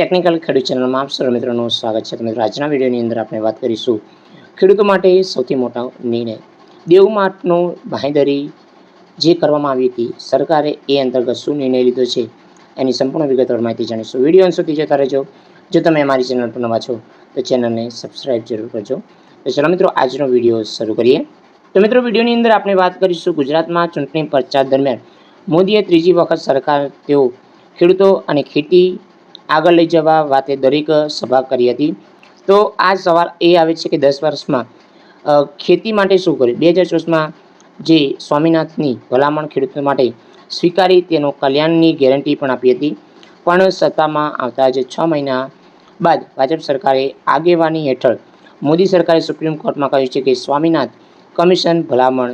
Technical ખેડૂત ચેનલમાં આપ સર્વ મિત્રોનું સ્વાગત છે. તમે આજના વિડીયોની અંદર આપણે વાત કરીશું ખેડૂતો માટે સૌથી મોટો નિર્ણય. દેવ માર્ટનો બાંહેધરી જે કરવામાં આવી હતી, સરકારે એ અંતર્ગત શું નિર્ણય લીધો છે, એની સંપૂર્ણ વિગતવાર માહિતી જાણીશું. વીડિયો સુધી જોતા રહેજો. જો તમે અમારી ચેનલ પર નવા છો, તો ચેનલને સબસ્ક્રાઈબ જરૂર કરજો. તો ચલો મિત્રો, આજનો વીડિયો શરૂ કરીએ. તો મિત્રો, વિડીયોની અંદર આપણે વાત કરીશું ગુજરાતમાં ચૂંટણી પ્રચાર દરમિયાન. મોદીએ ત્રીજી વખત સરકાર, તેઓ ખેડૂતો અને ખેતી આગળ લઈ જવા વાતે દરેક સભા કરી હતી. તો આ સવાલ એ આવે છે કે દસ વર્ષમાં ખેતી માટે શું કર્યું? બે હજાર ચોવીસમાં જે સ્વામિનાથની ભલામણ ખેડૂતો માટે સ્વીકારી તેનો કલ્યાણની ગેરંટી પણ આપી હતી. પણ સત્તામાં આવતા જ છ મહિના બાદ ભાજપ સરકારે આગેવાની હેઠળ મોદી સરકારે સુપ્રીમ કોર્ટમાં કહ્યું છે કે સ્વામિનાથ કમિશન ભલામણ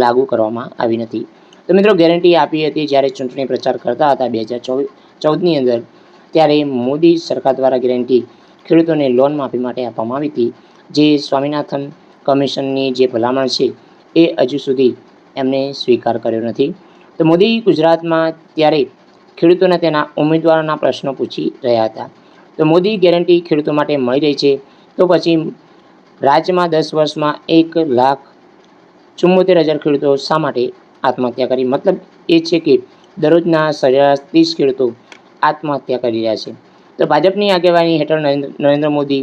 લાગુ કરવામાં આવી નથી. તો મિત્રો ગેરંટી આપી હતી જ્યારે ચૂંટણી પ્રચાર કરતા હતા બે હજાર ચૌદની અંદર. ત્યારે મોદી સરકાર દ્વારા ગેરંટી ખેડૂતોને લોન માફી માટે આપવામાં આવી હતી. જે સ્વામિનાથન કમિશનની જે ભલામણ છે એ હજુ સુધી એમને સ્વીકાર કર્યો નથી. તો મોદી ગુજરાતમાં ત્યારે ખેડૂતોને તેના ઉમેદવારોના પ્રશ્નો પૂછી રહ્યા હતા. તો મોદી ગેરંટી ખેડૂતો માટે મળી રહી છે. તો પછી રાજ્યમાં દસ વર્ષમાં એક લાખ ચુમ્મોતેર હજાર ખેડૂતો શા માટે આત્મહત્યા કરી? મતલબ એ છે કે દરરોજના સરેરાશ ત્રીસ ખેડૂતો આત્મહત્યા કરી રહ્યા છે. તો ભાજપની આગેવાની હેઠળ નરેન્દ્ર મોદી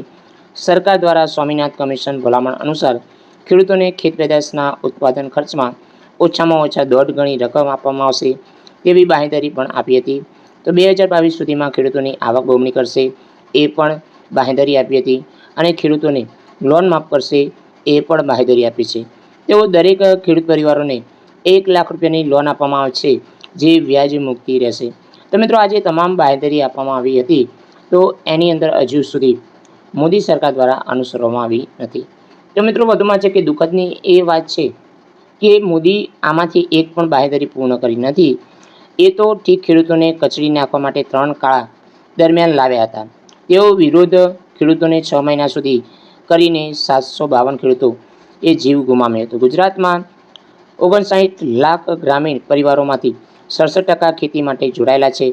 સરકાર દ્વારા સ્વામિનાથ કમિશન ભલામણ અનુસાર ખેડૂતોને ખેત પેદાશના ઉત્પાદન ખર્ચમાં ઓછામાં ઓછા દોઢ ગણી રકમ આપવામાં આવશે તેવી બાંહેધરી પણ આપી હતી. તો બે હજાર બાવીસ સુધીમાં ખેડૂતોની આવક બમણી કરશે એ પણ બાંહેધરી આપી હતી અને ખેડૂતોને લોન માફ કરશે એ પણ બાંહેધરી આપી છે. તેઓ દરેક ખેડૂત પરિવારોને એક લાખ રૂપિયાની લોન આપવામાં આવશે જે વ્યાજ મુક્તિ રહેશે. તો મિત્રો આજે તમામ બાંયધરી આપવામાં આવી હતી. તો એની અંદર હજુ સુધી મોદી સરકાર દ્વારા અનુસરવામાં આવી નથી. તો મિત્રો વધુમાં છે કે દુઃખદની એ વાત છે કે મોદી આમાંથી એક પણ બાંયધરી પૂર્ણ કરી નથી. એ તો ઠીક ખેડૂતોને કચડી નાખવા માટે ત્રણ કાળા દરમિયાન લાવ્યા હતા. તેઓ વિરોધ ખેડૂતોને છ મહિના સુધી કરીને સાતસો બાવન ખેડૂતો એ જીવ ગુમાવ્યો હતો. ગુજરાતમાં ઓગણસાઠ લાખ ગ્રામીણ પરિવારોમાંથી સડસઠ ટકા ખેતી માટે જોડાયેલા છે.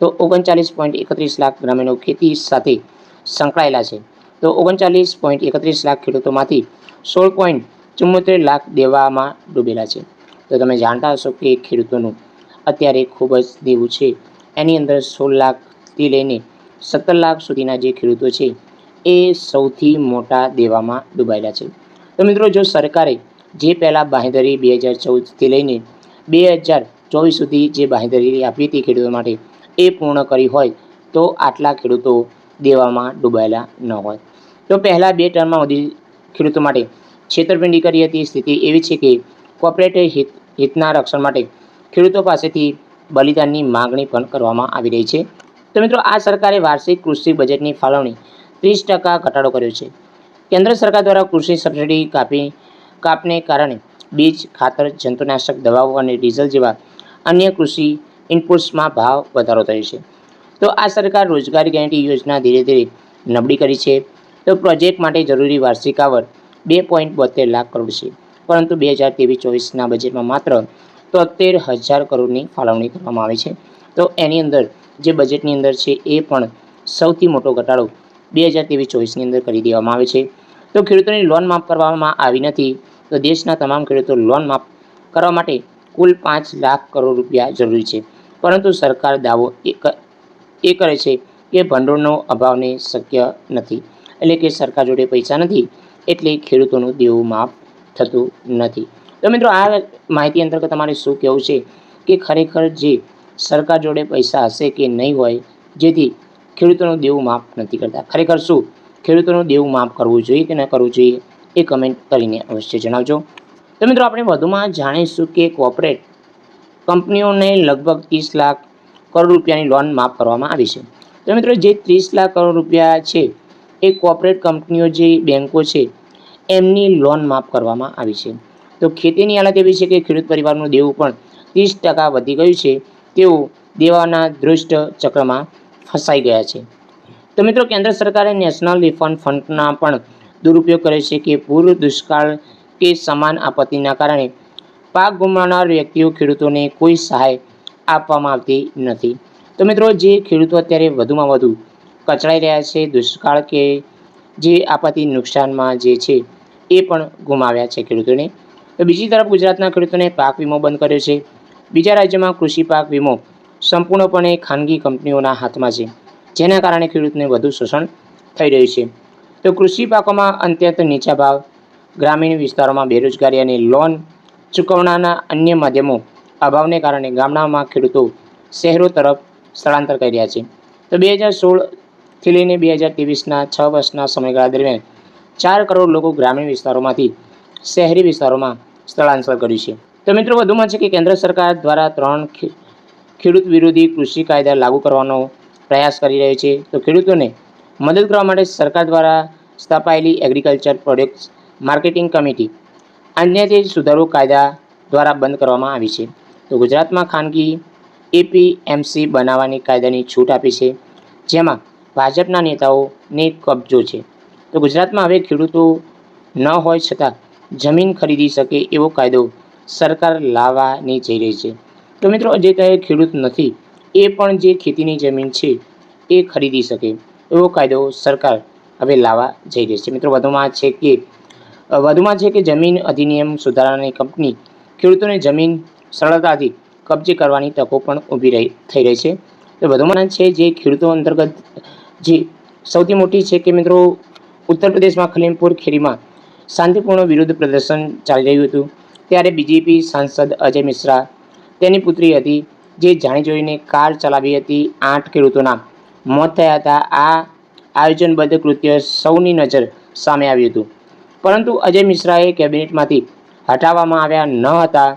તો ઓગણચાલીસ પોઈન્ટ એકત્રીસ લાખ ગ્રામીણો ખેતી સાથે સંકળાયેલા છે. તો ઓગણચાલીસ પોઈન્ટ એકત્રીસ લાખ ખેડૂતોમાંથી સોળ પોઈન્ટ ચુમ્મોતેર લાખ દેવામાં ડૂબેલા છે. તો તમે જાણતા હશો કે ખેડૂતોનું અત્યારે ખૂબ જ દેવું છે. એની અંદર સોળ લાખથી લઈને સત્તર લાખ સુધીના જે ખેડૂતો છે, એ સૌથી મોટા દેવામાં ડૂબાયેલા છે. તો મિત્રો, જો સરકારે જે પહેલાં બાંહેધરી બે હજાર ચૌદથી લઈને બે હજાર ચોવીસ સુધી જે બાંહેધરી આપી હતી ખેડૂતો માટે એ પૂર્ણ કરી હોય તો આટલા ખેડૂતો દેવામાં ડૂબાયેલા ન હોય. તો પહેલાં બે ટર્મમાં મોદી ખેડૂતો માટે છેતરપિંડી કરી હતી. સ્થિતિ એવી છે કે કોર્પોરેટ હિત, હિતના રક્ષણ માટે ખેડૂતો પાસેથી બલિદાનની માગણી પણ કરવામાં આવી રહી છે. તો મિત્રો, આ સરકારે વાર્ષિક કૃષિ બજેટની ફાળવણી ત્રીસ ટકા ઘટાડો કર્યો છે. કેન્દ્ર સરકાર દ્વારા કૃષિ સબસિડી કાપી, કાપને કારણે બીજ, ખાતર, જંતુનાશક, દવાઓ અને ડીઝલ જેવા અન્ય કૃષિ ઇનપુટ્સમાં ભાવ વધારો થયો છે. તો આ સરકાર રોજગારી ગેરંટી યોજના ધીરે ધીરે નબળી કરી છે. તો પ્રોજેક્ટ માટે જરૂરી વાર્ષિક આવક બે પોઈન્ટ બોતેર લાખ કરોડ છે. પરંતુ બે હજાર ત્રેવીસ ચોવીસના બજેટમાં માત્ર તોતેર હજાર કરોડની ફાળવણી કરવામાં આવી છે. તો એની અંદર જે બજેટની અંદર છે એ પણ સૌથી મોટો ઘટાડો બે હજાર ત્રેવીસ ચોવીસની અંદર કરી દેવામાં આવે છે. તો ખેડૂતોની લોન માફ કરવામાં આવી નથી. તો દેશના તમામ ખેડૂતો લોન માફ કરવા માટે કુલ પાંચ લાખ કરોડ રૂપિયા જરૂરી છે. પરંતુ સરકાર દાવો એ કરે છે કે ભંડોળનો અભાવને શક્ય નથી. એટલે કે સરકાર જોડે પૈસા નથી, એટલે ખેડૂતોનું દેવું માફ થતું નથી. તો મિત્રો, આ માહિતી અંતર્ગત તમારે શું કહેવું છે કે ખરેખર જે સરકાર જોડે પૈસા હશે કે નહીં હોય, જેથી ખેડૂતોનું દેવું માફ નથી કરતા. ખરેખર શું? ખેડૂતોનું દેવું માફ કરવું જોઈએ કે ન કરવું જોઈએ એ કમેન્ટ કરીને અવશ્ય જણાવજો. તો મિત્રો આપણે વધુમાં જાણીશું કે કોર્પોરેટ કંપનીઓને લગભગ ત્રીસ લાખ કરોડ રૂપિયાની લોન માફ કરવામાં આવી છે. તો મિત્રો જે ત્રીસ લાખ કરોડ રૂપિયા છે, એ કોર્પોરેટ કંપનીઓ જે બેન્કો છે, એમની લોન માફ કરવામાં આવી છે. તો ખેતીની હાલત એવી છે કે ખેડૂત પરિવારનું દેવું પણ ત્રીસ ટકા વધી ગયું છે. તેઓ દેવાના દૃષ્ટ ચક્રમાં ફસાઈ ગયા છે. તો મિત્રો કેન્દ્ર સરકારે નેશનલ રિફંડ ફંડના પણ દુરુપયોગ કરે છે કે પૂર દુષ્કાળ કે સમાન આપત્તિના કારણે પાક ગુમાવનાર વ્યક્તિઓ ખેડૂતોને કોઈ સહાય આપવામાં આવતી નથી. તો મિત્રો, જે ખેડૂતો અત્યારે વધુમાં વધુ કચડાઈ રહ્યા છે, દુષ્કાળ કે જે આપત્તિ નુકસાનમાં જે છે, એ પણ ગુમાવ્યા છે ખેડૂતોને. તો બીજી તરફ ગુજરાતના ખેડૂતોને પાક વીમો બંધ કર્યો છે. બીજા રાજ્યોમાં કૃષિ પાક વીમો સંપૂર્ણપણે ખાનગી કંપનીઓના હાથમાં છે, જેના કારણે ખેડૂતને વધુ શોષણ થઈ રહ્યું છે. તો કૃષિ પાકોમાં અત્યંત નીચા ભાવ ગ્રામીણ વિસ્તારોમાં બેરોજગારી અને લોન ચૂકવણાના અન્ય માધ્યમો અભાવને કારણે ગામડામાં ખેડૂતો શહેરો તરફ સ્થળાંતર કરી રહ્યા છે. તો બે હજાર સોળથી લઈને બે હજાર ત્રેવીસના છ વર્ષના સમયગાળા દરમિયાન ચાર કરોડ લોકો ગ્રામીણ વિસ્તારોમાંથી શહેરી વિસ્તારોમાં સ્થળાંતર કર્યું છે. તો મિત્રો, વધુમાં છે કે કેન્દ્ર સરકાર દ્વારા ત્રણ ખેડૂત વિરોધી કૃષિ કાયદા લાગુ કરવાનો પ્રયાસ કરી રહ્યો છે. તો ખેડૂતોને મદદ કરવા માટે સરકાર દ્વારા સ્થાપાયેલી એગ્રીકલ્ચર પ્રોડક્ટ્સ માર્કેટિંગ કમિટી. અન્ય તે સુધારો કાયદા દ્વારા બંધ કરવામાં આવી છે, તો ગુજરાતમાં ખાનગી એપીએમસી બનાવવાની કાયદાની છૂટ આપી છે, જેમાં ભાજપના નેતાઓને કબજો છે. તો ગુજરાતમાં હવે ખેડૂતો ન હોય છતાં જમીન ખરીદી શકે એવો કાયદો સરકાર લાવવાની જઈ રહી છે. તો મિત્રો, જે કહે ખેડૂત નથી, એ પણ જે ખેતીની જમીન છે, એ ખરીદી શકે એવો કાયદો સરકાર હવે લાવવા જઈ રહી છે. મિત્રો, વધુમાં છે કે વધુમાં છે કે જમીન અધિનિયમ સુધારાની કંપની ખેડૂતોને જમીન સરળતાથી કબજે કરવાની તકો પણ ઊભી રહી, થઈ રહી છે. તો વધુમાં છે જે ખેડૂતો અંતર્ગત, જે સૌથી મોટી છે કે મિત્રો, ઉત્તર પ્રદેશમાં ખલીમપુર ખેરીમાં શાંતિપૂર્ણ વિરોધ પ્રદર્શન ચાલી રહ્યું હતું. ત્યારે બીજેપી સાંસદ અજય મિશ્રા, તેની પુત્રી હતી, જે જાણી જોઈને કાર ચલાવી હતી આઠ ખેડૂતોના. મોત થયા હતા. આ આયોજનબદ્ધ કૃત્ય સૌની નજર સામે આવ્યું હતું. પરંતુ અજય મિશ્રાએ કેબિનેટમાંથી હટાવવામાં આવ્યા ન હતા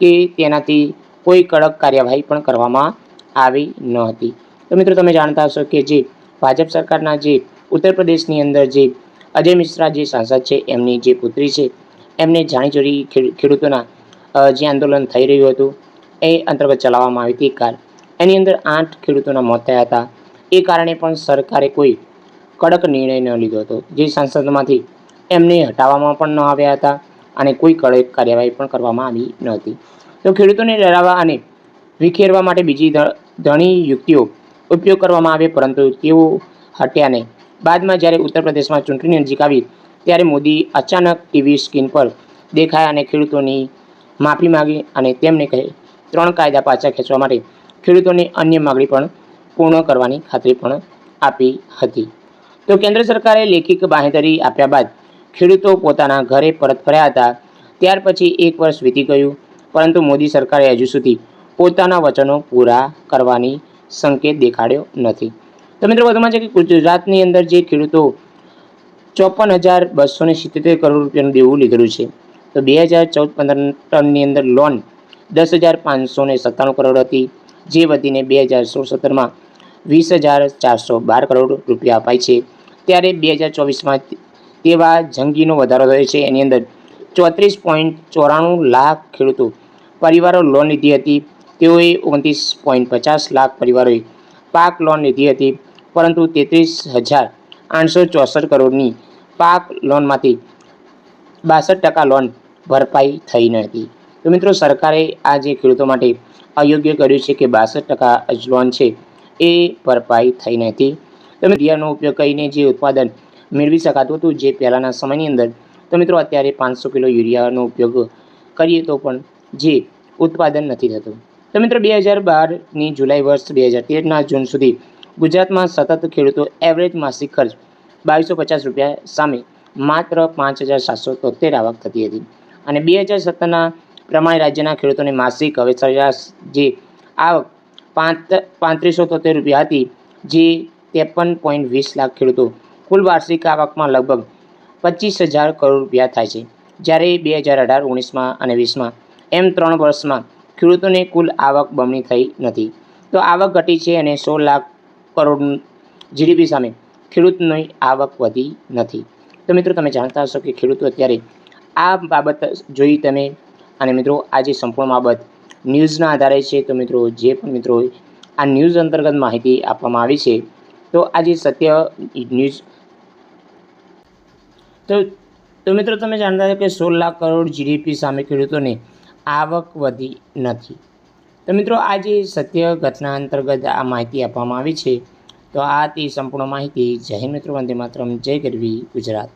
કે તેનાથી કોઈ કડક કાર્યવાહી પણ કરવામાં આવી ન હતી. તો મિત્રો, તમે જાણતા હશો કે જે ભાજપ સરકારના જે ઉત્તર પ્રદેશની અંદર જે અજય મિશ્રા જે સાંસદ છે, એમની જે પુત્રી છે, એમને જાણીચોરી ખેડ- ખેડૂતોના જે આંદોલન થઈ રહ્યું હતું, એ અંતર્ગત ચલાવવામાં આવી હતી કાર. એની અંદર આઠ ખેડૂતોના મોત થયા હતા. એ કારણે પણ સરકારે કોઈ કડક નિર્ણય ન લીધો હતો. જે સાંસદમાંથી એમને હટાવવામાં પણ ન આવ્યા હતા અને કોઈ કડક કાર્યવાહી પણ કરવામાં આવી ન હતી તો ખેડૂતોને ડરાવવા અને વિખેરવા માટે બીજી ઘણી યુક્તિઓ ઉપયોગ કરવામાં આવે પરંતુ તેઓ હટ્યા નહીં. બાદમાં જ્યારે ઉત્તર પ્રદેશમાં ચૂંટણી નજીક આવી ત્યારે મોદી અચાનક ટીવી સ્ક્રીન પર દેખાયા અને ખેડૂતોની માફી માંગી અને તેમને કહે, ત્રણ કાયદા પાછા ખેંચવા માટે ખેડૂતોની અન્ય માગણી પણ પૂર્ણ કરવાની ખાતરી પણ આપી હતી. તો કેન્દ્ર સરકારે લેખિત બાંહેધરી આપ્યા બાદ ખેડૂતો પોતાના ઘરે પરત ફર્યા હતા. ત્યાર પછી એક વર્ષ વીતી ગયું, પરંતુ મોદી સરકારે હજુ સુધી પોતાના વચનો પૂરા કરવાની સંકેત દેખાડ્યો નથી. તો મિત્રો, વધુમાં છે કે ગુજરાતની અંદર જે ખેડૂતો ચોપન હજાર બસો ને સિત્તેર કરોડ રૂપિયાનું દેવું લીધેલું છે, તો બે હજાર ચૌદ પંદર ટનની અંદર લોન દસ હજાર પાંચસો ને સત્તાણું કરોડ હતી, જે વધીને બે હજાર સોળ સત્તરમાં વીસ હજાર ચારસો બાર કરોડ રૂપિયા અપાય છે. ત્યારે બે હજાર ચોવીસમાં તેવા જંગીનો વધારો થયો છે. એની અંદર ચોત્રીસ પોઈન્ટ ચોરાણું લાખ ખેડૂતો પરિવારો લોન લીધી હતી. તેઓએ ઓગણત્રીસ પોઈન્ટ પચાસ લાખ પરિવારોએ પાક લોન લીધી હતી. પરંતુ તેત્રીસ હજાર આઠસો ચોસઠ કરોડની પાક લોનમાંથી બાસઠ ટકા લોન ભરપાઈ થઈ ન હતી. તો મિત્રો, સરકારે આ જે ખેડૂતો માટે અયોગ્ય કર્યું છે કે બાસઠ ટકા લોન છે, એ ભરપાઈ થઈ નથી તમે યુરિયાનો ઉપયોગ કરીને જે ઉત્પાદન મેળવી શકાતું હતું જે પહેલાંના સમયની અંદર. તો મિત્રો, અત્યારે પાંચસો કિલો યુરિયાનો ઉપયોગ કરીએ તો પણ જે ઉત્પાદન નથી થતું. તો મિત્રો, બે હજાર બારની જુલાઈ વર્ષ બે હજાર તેરના જૂન સુધી ગુજરાતમાં સતત ખેડૂતો એવરેજ માસિક ખર્ચ બાવીસો પચાસ રૂપિયા સામે માત્ર પાંચ હજાર સાતસો તોતેર આવક થતી હતી. અને બે હજાર સત્તરના પ્રમાણે રાજ્યના ખેડૂતોને માસિક હવે સરેરાશ જે આવક પાંચ પાંત્રીસો તોતેર રૂપિયા હતી, જે ત્રેપન પોઈન્ટ વીસ લાખ ખેડૂતો કુલ વાર્ષિક આવકમાં લગભગ પચીસ હજાર કરોડ રૂપિયા થાય છે. જ્યારે બે હજાર અઢાર ઓગણીસમાં અને વીસમાં એમ ત્રણ વર્ષમાં ખેડૂતોને કુલ આવક બમણી થઈ નથી. તો આવક ઘટી છે અને સોળ લાખ કરોડ જીડીપી સામે ખેડૂતની આવક વધી નથી. તો મિત્રો, તમે જાણતા હશો કે ખેડૂતો અત્યારે આ બાબત જોઈ તમે અને મિત્રો આ જે સંપૂર્ણ બાબત ન્યૂઝના આધારે છે. તો મિત્રો, જે પણ મિત્રો આ ન્યૂઝ અંતર્ગત માહિતી આપવામાં આવી છે તો આજે સત્ય ન્યૂઝ તો તો મિત્રો તમે જાણતા છો કે સોળ લાખ કરોડ જીડીપી સામે ખેડૂતોને આવક વધી નથી. તો મિત્રો આ જે સત્ય ઘટના અંતર્ગત આ માહિતી આપવામાં આવી છે, તો આ તે સંપૂર્ણ માહિતી. હિન્દ મિત્રો, વંદે માત્રમ. જય ગરવી ગુજરાત.